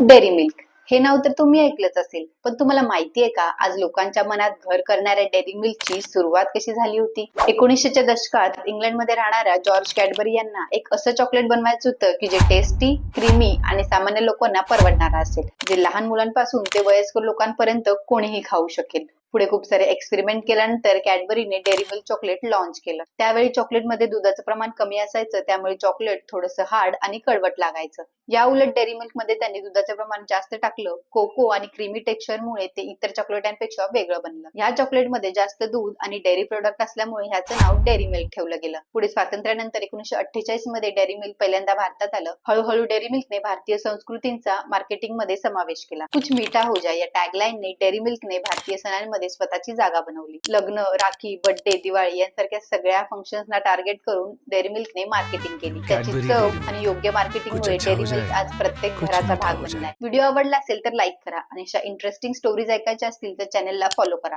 Dairy milk. हे नाव तर तुम्ही ऐकलंच असेल पण तुम्हाला माहिती आहे का आज लोकांच्या मनात घर करणाऱ्या डेअरी मिल्कची सुरुवात कशी झाली होती? एकोणीसशेच्या दशकात इंग्लंडमध्ये राहणाऱ्या जॉर्ज कॅडबरी यांना एक असं चॉकलेट बनवायचं होतं की जे टेस्टी क्रीमी आणि सामान्य लोकांना परवडणारा असेल. जे लहान मुलांपासून ते वयस्कर लोकांपर्यंत कोणीही खाऊ शकेल. पुढे खूप सारे एक्सपेरिमेंट केल्यानंतर कॅडबरीने डेअरी मिल्क चॉकलेट लॉन्च केलं. त्यावेळी चॉकलेटमध्ये दुधाचं प्रमाण कमी असायचं त्यामुळे चॉकलेट थोडंसं हार्ड आणि कडवट लागायचं. या उलट डेअरी मिल्कमध्ये त्यांनी दुधाचं प्रमाण जास्त टाकलं कोको आणि क्रीमी टेक्स्चरमुळे ते इतर चॉकलेटांपेक्षा वेगळं बनलं. ह्या चॉकलेटमध्ये जास्त दूध आणि डेअरी प्रोडक्ट असल्यामुळे ह्याचं नाव डेअरी मिल्क ठेवलं गेलं. पुढे स्वातंत्र्यानंतर एकोणीशे अठ्ठेचाळीसमध्ये डेअरी मिल्क पहिल्यांदा भारतात आलं. हळूहळू डेअरी मिल्कने भारतीय संस्कृतींचा मार्केटिंगमध्ये समावेश केला. कुछ मीठा हो जाए या टॅगलाईनने डेअरी मिल्कने भारतीय सणांमध्ये स्वतःची जागा बनवली. लग्न राखी बर्थडे दिवाळी यांसारख्या सगळ्या फंक्शन्सना टार्गेट करून डेअरी मिल्कने मार्केटिंग केली. त्याची चव आणि योग्य मार्केटिंगमुळे डेअरी मिल्क आज प्रत्येक घराचा भाग. बनलाय. व्हिडिओ आवडला असेल तर लाईक करा आणि अशा इंटरेस्टिंग स्टोरीज ऐकायच्या असतील तर चॅनलला फॉलो करा.